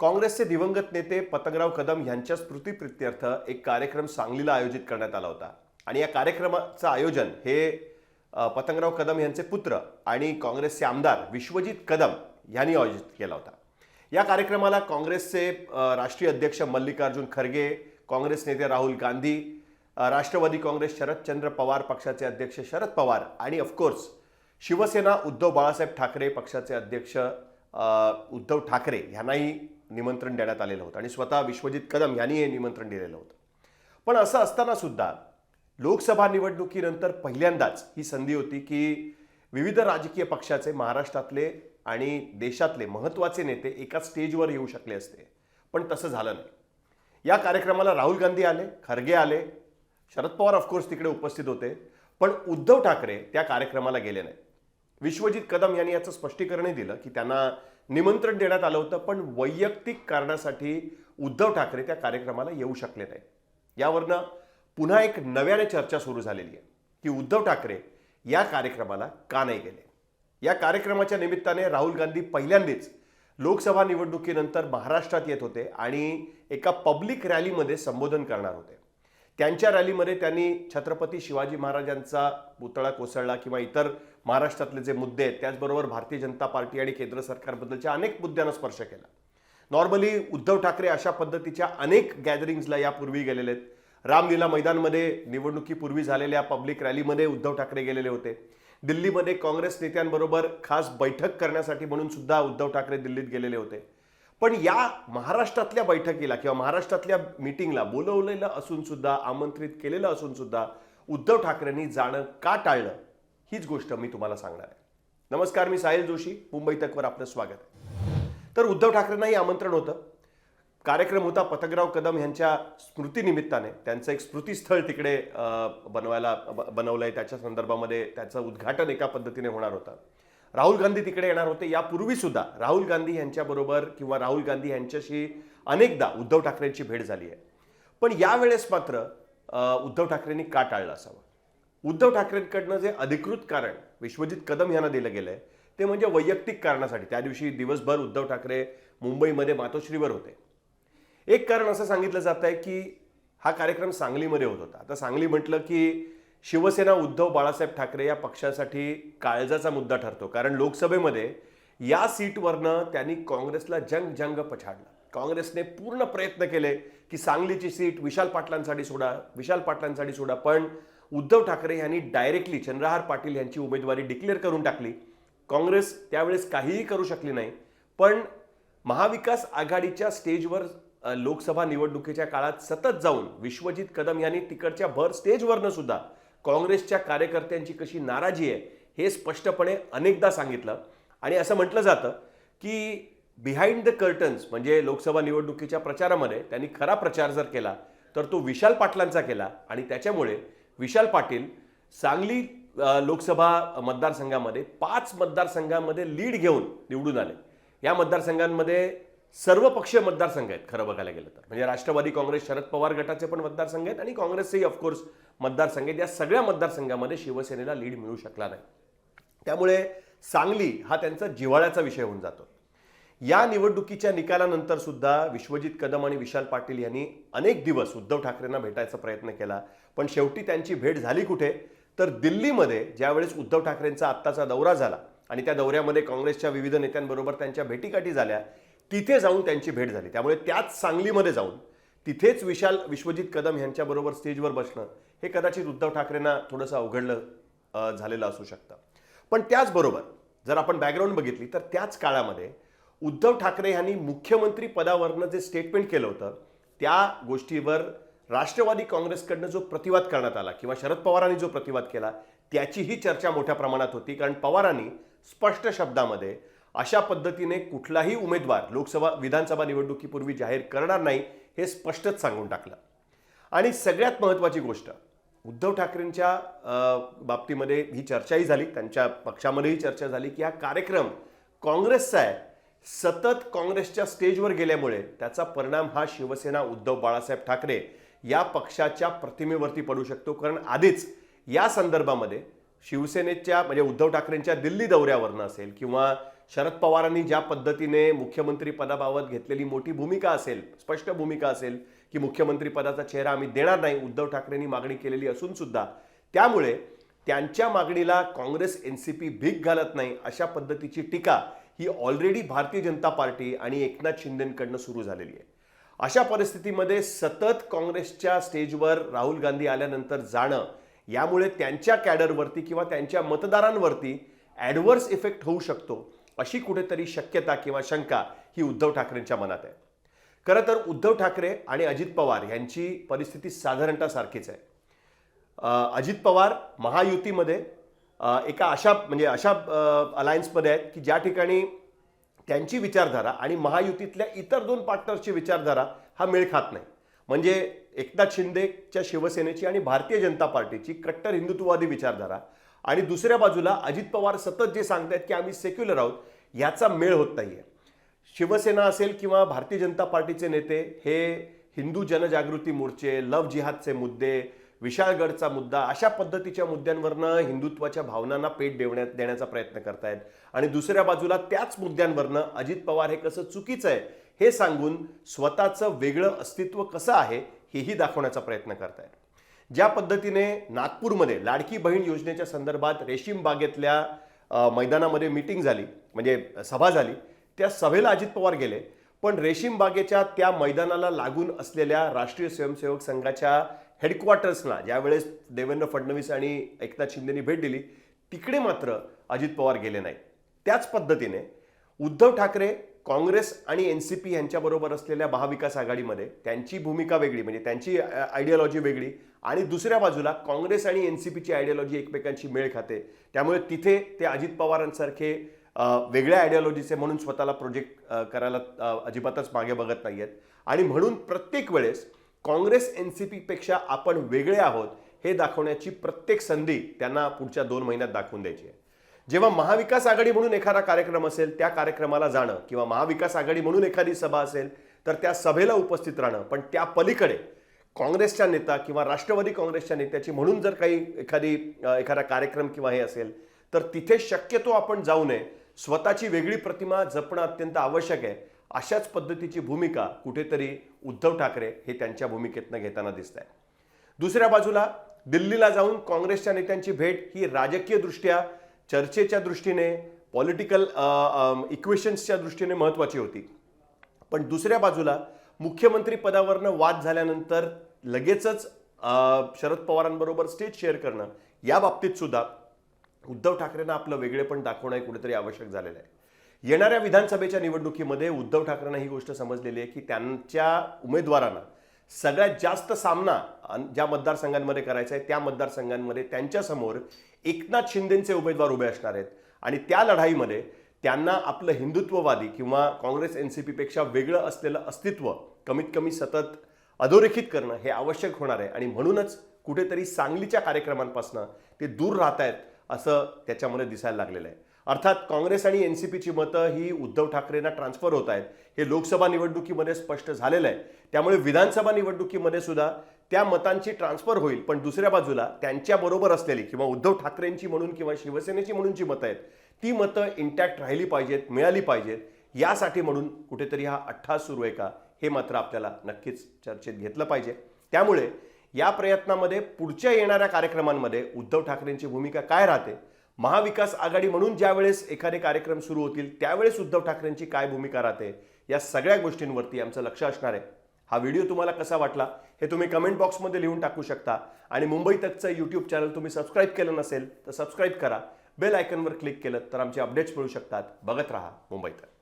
काँग्रेसचे दिवंगत नेते पतंगराव कदम यांच्या स्मृतीप्रित्यर्थ एक कार्यक्रम सांगलीला आयोजित करण्यात आला होता. आणि या कार्यक्रमाचं आयोजन हे पतंगराव कदम यांचे पुत्र आणि काँग्रेसचे आमदार विश्वजित कदम यांनी आयोजित केला होता. या कार्यक्रमाला काँग्रेसचे राष्ट्रीय अध्यक्ष मल्लिकार्जुन खरगे काँग्रेस नेते राहुल गांधी राष्ट्रवादी काँग्रेस शरदचंद्र पवार पक्षाचे अध्यक्ष शरद पवार आणि ऑफकोर्स शिवसेना उद्धव बाळासाहेब ठाकरे पक्षाचे अध्यक्ष उद्धव ठाकरे यांनाही निमंत्रण देण्यात आलेलं होतं. आणि स्वतः विश्वजित कदम यांनी हे निमंत्रण दिलेलं होतं. पण असं असताना सुद्धा लोकसभा निवडणुकीनंतर पहिल्यांदाच ही संधी होती की विविध राजकीय पक्षाचे महाराष्ट्रातले आणि देशातले महत्त्वाचे नेते एका स्टेजवर येऊ शकले असते. पण तसं झालं नाही. या कार्यक्रमाला राहुल गांधी आले खरगे आले शरद पवार ऑफकोर्स तिकडे उपस्थित होते पण उद्धव ठाकरे त्या कार्यक्रमाला गेले नाही विश्वजित कदम यांनी याचं स्पष्टीकरणही दिलं की त्यांना निमंत्रण देण्यात आलं होतं पण वैयक्तिक कारणासाठी उद्धव ठाकरे त्या कार्यक्रमाला येऊ शकले नाही यावरनं पुन्हा एक नव्याने चर्चा सुरू झालेली आहे की उद्धव ठाकरे या कार्यक्रमाला का नाही गेले? या कार्यक्रमाच्या निमित्ताने राहुल गांधी पहिल्यांदाच लोकसभा निवडणुकीनंतर महाराष्ट्रात येत होते आणि एका पब्लिक रॅलीमध्ये संबोधन करणार होते. त्यांच्या रॅलीमध्ये त्यांनी छत्रपती शिवाजी महाराजांचा पुतळा कोसळला किंवा इतर महाराष्ट्रातले जे मुद्दे आहेत त्याचबरोबर भारतीय जनता पार्टी आणि केंद्र सरकारबद्दलच्या अनेक मुद्द्यांना स्पर्श केला. नॉर्मली उद्धव ठाकरे अशा पद्धतीच्या अनेक गॅदरिंग्सला यापूर्वी गेलेले आहेत. रामलीला मैदानमध्ये निवडणुकीपूर्वी झालेल्या पब्लिक रॅलीमध्ये उद्धव ठाकरे गेलेले होते. दिल्लीमध्ये काँग्रेस नेत्यांबरोबर खास बैठक करण्यासाठी म्हणून सुद्धा उद्धव ठाकरे दिल्लीत गेलेले होते. पण या महाराष्ट्रातल्या बैठकीला किंवा महाराष्ट्रातल्या मीटिंगला बोलवलेलं असून सुद्धा आमंत्रित केलेलं असून सुद्धा उद्धव ठाकरेंनी जाणं का टाळलं? हीच गोष्ट मी तुम्हाला सांगणार आहे. नमस्कार मी साहिल जोशी. मुंबई तकवर आपलं स्वागत आहे. तर उद्धव ठाकरेंनाही आमंत्रण होतं. कार्यक्रम होता पथकराव कदम यांच्या स्मृतीनिमित्ताने. त्यांचं एक स्मृतीस्थळ तिकडे बनवायला बनवलं आहे त्याच्या संदर्भामध्ये त्याचं उद्घाटन एका पद्धतीने होणार होतं. राहुल गांधी तिकडे येणार होते. यापूर्वीसुद्धा राहुल गांधी यांच्याबरोबर किंवा राहुल गांधी यांच्याशी अनेकदा उद्धव ठाकरेंची भेट झाली आहे. पण यावेळेस मात्र उद्धव ठाकरेंनी का टाळलं असावं? उद्धव ठाकरेंकडनं जे अधिकृत कारण विश्वजित कदम यांना दिलं गेलंय ते म्हणजे वैयक्तिक कारणासाठी. त्या दिवशी दिवसभर उद्धव ठाकरे मुंबईमध्ये मातोश्रीवर होते. एक कारण असं सांगितलं जात आहे की हा कार्यक्रम सांगलीमध्ये होत होता. आता सांगली म्हटलं की शिवसेना उद्धव बाळासाहेब ठाकरे या पक्षासाठी काळजाचा मुद्दा ठरतो. कारण लोकसभेमध्ये या सीटवरनं त्यांनी काँग्रेसला जंग जंग पछाडलं. काँग्रेसने पूर्ण प्रयत्न केले की सांगलीची सीट विशाल पाटलांसाठी सोडा विशाल पाटलांसाठी सोडा. पण उद्धव ठाकरे यांनी डायरेक्टली चंद्रहार पाटील यांची उमेदवारी डिक्लेअर करून टाकली. काँग्रेस त्यावेळेस काहीही करू शकली नाही. पण महाविकास आघाडीच्या स्टेजवर लोकसभा निवडणुकीच्या काळात सतत जाऊन विश्वजित कदम यांनी तिकडच्या भर स्टेजवरनं सुद्धा काँग्रेसच्या कार्यकर्त्यांची कशी नाराजी आहे हे स्पष्टपणे अनेकदा सांगितलं. आणि असं म्हटलं जातं की बिहाइंड द कर्टन्स म्हणजे लोकसभा निवडणुकीच्या प्रचारामध्ये त्यांनी खरा प्रचार जर केला तर तो विशाल पाटलांचा केला. आणि त्याच्यामुळे विशाल पाटील सांगली लोकसभा मतदारसंघामध्ये पाच मतदारसंघामध्ये लीड घेऊन निवडून आले. या मतदारसंघांमध्ये सर्व पक्षीय मतदारसंघ आहेत खरं बघायला गेलं तर. म्हणजे राष्ट्रवादी काँग्रेस शरद पवार गटाचे पण मतदारसंघ आहेत आणि काँग्रेसचेही ऑफकोर्स मतदारसंघ आहेत. या सगळ्या मतदारसंघामध्ये शिवसेनेला लीड मिळू शकला नाही. त्यामुळे सांगली हा त्यांचा जिव्हाळ्याचा विषय होऊन जातो. या निवडणुकीच्या निकालानंतर सुद्धा विश्वजित कदम आणि विशाल पाटील यांनी अनेक दिवस उद्धव ठाकरेंना भेटायचा प्रयत्न केला. पण शेवटी त्यांची भेट झाली कुठे? तर दिल्लीमध्ये ज्यावेळेस उद्धव ठाकरेंचा आत्ताचा दौरा झाला आणि त्या दौऱ्यामध्ये काँग्रेसच्या विविध नेत्यांबरोबर त्यांच्या भेटीकाठी झाल्या तिथे जाऊन त्यांची भेट झाली. त्यामुळे त्याच सांगलीमध्ये जाऊन तिथेच विशाल विश्वजित कदम यांच्याबरोबर स्टेजवर बसणं हे कदाचित उद्धव ठाकरेंना थोडंसं अवघडलं झालेलं असू शकतं. पण त्याचबरोबर जर आपण बॅकग्राऊंड बघितली तर त्याच काळामध्ये उद्धव ठाकरे यांनी मुख्यमंत्री पदावरनं जे स्टेटमेंट केलं होतं त्या गोष्टीवर राष्ट्रवादी काँग्रेसकडनं जो प्रतिवाद करण्यात आला किंवा शरद पवारांनी जो प्रतिवाद केला त्याचीही चर्चा मोठ्या प्रमाणात होती. कारण पवारांनी स्पष्ट शब्दामध्ये अशा पद्धतीने कुठलाही उमेदवार लोकसभा विधानसभा निवडणुकीपूर्वी जाहीर करणार नाही हे स्पष्टच सांगून टाकलं. आणि सगळ्यात महत्त्वाची गोष्ट उद्धव ठाकरेंच्या बाबतीमध्ये ही चर्चाही झाली. त्यांच्या पक्षामध्येही चर्चा झाली की हा कार्यक्रम काँग्रेसचा आहे. सतत काँग्रेसच्या स्टेजवर गेल्यामुळे त्याचा परिणाम हा शिवसेना उद्धव बाळासाहेब ठाकरे या पक्षाच्या प्रतिमेवरती पडू शकतो. कारण आधीच या संदर्भामध्ये शिवसेनेच्या म्हणजे उद्धव ठाकरेंच्या दिल्ली दौऱ्यावरनं असेल किंवा शरद पवारांनी ज्या पद्धतीने मुख्यमंत्री पदाबाबत घेतलेली मोठी भूमिका असेल स्पष्ट भूमिका असेल की मुख्यमंत्री पदाचा चेहरा आम्ही देणार नाही उद्धव ठाकरेंनी मागणी केलेली असून सुद्धा त्यामुळे त्यांच्या मागणीला काँग्रेस एन सी पी भीक घालत नाही अशा पद्धतीची टीका ही ऑलरेडी भारतीय जनता पार्टी आणि एकनाथ शिंदेकडनं सुरू झालेली आहे. अशा परिस्थितीमध्ये सतत काँग्रेसच्या स्टेजवर राहुल गांधी आल्यानंतर जाणं यामुळे त्यांच्या कॅडरवरती किंवा त्यांच्या मतदारांवरती ॲडव्हर्स इफेक्ट होऊ शकतो अशी कुठेतरी शक्यता किंवा शंका ही उद्धव ठाकरेंच्या मनात आहे. खरं तर उद्धव ठाकरे आणि अजित पवार यांची परिस्थिती साधारणतः सारखीच आहे. अजित पवार महायुतीमध्ये एका अशा म्हणजे अशा अलायन्समध्ये आहेत की ज्या ठिकाणी त्यांची विचारधारा आणि महायुतीतल्या इतर दोन पार्टनर्सची विचारधारा हा मेळ खात नाही. म्हणजे एकनाथ शिंदेच्या शिवसेनेची आणि भारतीय जनता पार्टीची कट्टर हिंदुत्ववादी विचारधारा आणि दुसऱ्या बाजूला अजित पवार सतत जे सांगतायत की आम्ही सेक्युलर आहोत याचा मेळ होत नाहीये. शिवसेना असेल किंवा भारतीय जनता पार्टीचे नेते हे हिंदू जनजागृती मोर्चे लव जिहादचे मुद्दे विशाळगडचा मुद्दा अशा पद्धतीच्या मुद्द्यांवरनं हिंदुत्वाच्या भावनांना पेट देवण्यात देण्याचा प्रयत्न करतायत. आणि दुसऱ्या बाजूला त्याच मुद्द्यांवरनं अजित पवार हे कसं चुकीचं आहे हे सांगून स्वतःचं वेगळं अस्तित्व कसं आहे हेही दाखवण्याचा प्रयत्न करतायत. ज्या पद्धतीने नागपूरमध्ये लाडकी बहीण योजनेच्या संदर्भात रेशीम बागेतल्या मैदानामध्ये मीटिंग झाली म्हणजे सभा झाली त्या सभेला अजित पवार गेले. पण रेशीम बागेच्या त्या मैदानाला लागून असलेल्या राष्ट्रीय स्वयंसेवक संघाच्या हेडक्वार्टर्सना ज्यावेळेस देवेंद्र फडणवीस आणि एकनाथ शिंदेनी भेट दिली तिकडे मात्र अजित पवार गेले नाहीत. त्याच पद्धतीने उद्धव ठाकरे काँग्रेस आणि एन सी पी यांच्याबरोबर असलेल्या महाविकास आघाडीमध्ये त्यांची भूमिका वेगळी म्हणजे त्यांची आयडियॉलॉजी वेगळी आणि दुसऱ्या बाजूला काँग्रेस आणि एन सी पीची आयडियॉलॉजी एकमेकांची मेळ खाते. त्यामुळे तिथे ते अजित पवारांसारखे वेगळ्या आयडियॉलॉजीचे म्हणून स्वतःला प्रोजेक्ट करायला अजिबातच मागे बघत नाही आहेत आणि म्हणून प्रत्येक वेळेस काँग्रेस एन सी पीपेक्षा आपण वेगळे आहोत हे दाखवण्याची प्रत्येक संधी त्यांना पुढच्या दोन महिन्यात दाखवून द्यायची आहे. जेव्हा महाविकास आघाडी म्हणून एखादा कार्यक्रम असेल त्या कार्यक्रमाला जाणं किंवा महाविकास आघाडी म्हणून एखादी सभा असेल तर त्या सभेला उपस्थित राहणं. पण त्या पलीकडे काँग्रेसच्या नेता किंवा राष्ट्रवादी काँग्रेसच्या नेत्याची म्हणून जर काही एखादी एखादा कार्यक्रम किंवा हे असेल तर तिथे शक्यतो आपण जाऊ नये. स्वतःची वेगळी प्रतिमा जपणं अत्यंत आवश्यक आहे. अशाच पद्धतीची भूमिका कुठेतरी उद्धव ठाकरे हे त्यांच्या भूमिकेतनं घेताना दिसत आहे दुसऱ्या बाजूला दिल्लीला जाऊन काँग्रेसच्या नेत्यांची भेट ही राजकीय दृष्ट्या चर्चेच्या दृष्टीने पॉलिटिकल इक्वेशन्सच्या दृष्टीने महत्त्वाची होती. पण दुसऱ्या बाजूला मुख्यमंत्री पदावरनं वाद झाल्यानंतर लगेचच शरद पवारांबरोबर स्टेज शेअर करणं या बाबतीत सुद्धा उद्धव ठाकरेंना आपलं वेगळेपण दाखवणं हे कुठेतरी आवश्यक झालेलं आहे. येणाऱ्या विधानसभेच्या निवडणुकीमध्ये उद्धव ठाकरेंना ही गोष्ट समजलेली आहे की त्यांच्या उमेदवारांना सगळ्यात जास्त सामना ज्या मतदारसंघांमध्ये करायचा आहे त्या मतदारसंघांमध्ये त्यांच्यासमोर एकनाथ शिंदेचे उमेदवार उभे असणार आहेत. आणि त्या लढाईमध्ये त्यांना आपलं हिंदुत्ववादी किंवा काँग्रेस एन सी पीपेक्षा वेगळं असलेलं अस्तित्व कमीत कमी सतत अधोरेखित करणं हे आवश्यक होणार आहे. आणि म्हणूनच कुठेतरी सांगलीच्या कार्यक्रमांपासून ते दूर राहत आहेत असं त्याच्यामध्ये दिसायला लागलेलं आहे. अर्थात काँग्रेस आणि एन सी पीची मतं ही उद्धव ठाकरेंना ट्रान्सफर होत आहेत हे लोकसभा निवडणुकीमध्ये स्पष्ट झालेलं आहे. त्यामुळे विधानसभा निवडणुकीमध्ये सुद्धा त्या मतांची ट्रान्सफर होईल पण दुसऱ्या बाजूला त्यांच्याबरोबर असलेली किंवा उद्धव ठाकरेंची म्हणून किंवा शिवसेनेची म्हणूनची मतं आहेत ती मतं इंटॅक्ट राहिली पाहिजेत मिळाली पाहिजेत यासाठी म्हणून कुठेतरी हा अठ्ठास सुरू आहे का हे मात्र आपल्याला नक्कीच चर्चेत घेतलं पाहिजे. त्यामुळे या प्रयत्नामध्ये पुढच्या येणाऱ्या कार्यक्रमांमध्ये उद्धव ठाकरेंची भूमिका काय राहते महाविकास आघाडी म्हणून ज्यावेळेस एखादे कार्यक्रम सुरू होतील त्यावेळेस उद्धव ठाकरेंची काय भूमिका राहते? या सगळ्या गोष्टींवरती आमचं लक्ष असणार आहे. हा व्हिडिओ तुम्हाला कसा वाटला हे तुम्ही कमेंट बॉक्समध्ये लिहून टाकू शकता. आणि मुंबई तकचं यूट्यूब चॅनल तुम्ही सबस्क्राईब केलं नसेल तर सबस्क्राईब करा. बेल आयकनवर क्लिक केलं तर आमचे अपडेट्स मिळू शकतात. बघत राहा मुंबई तक.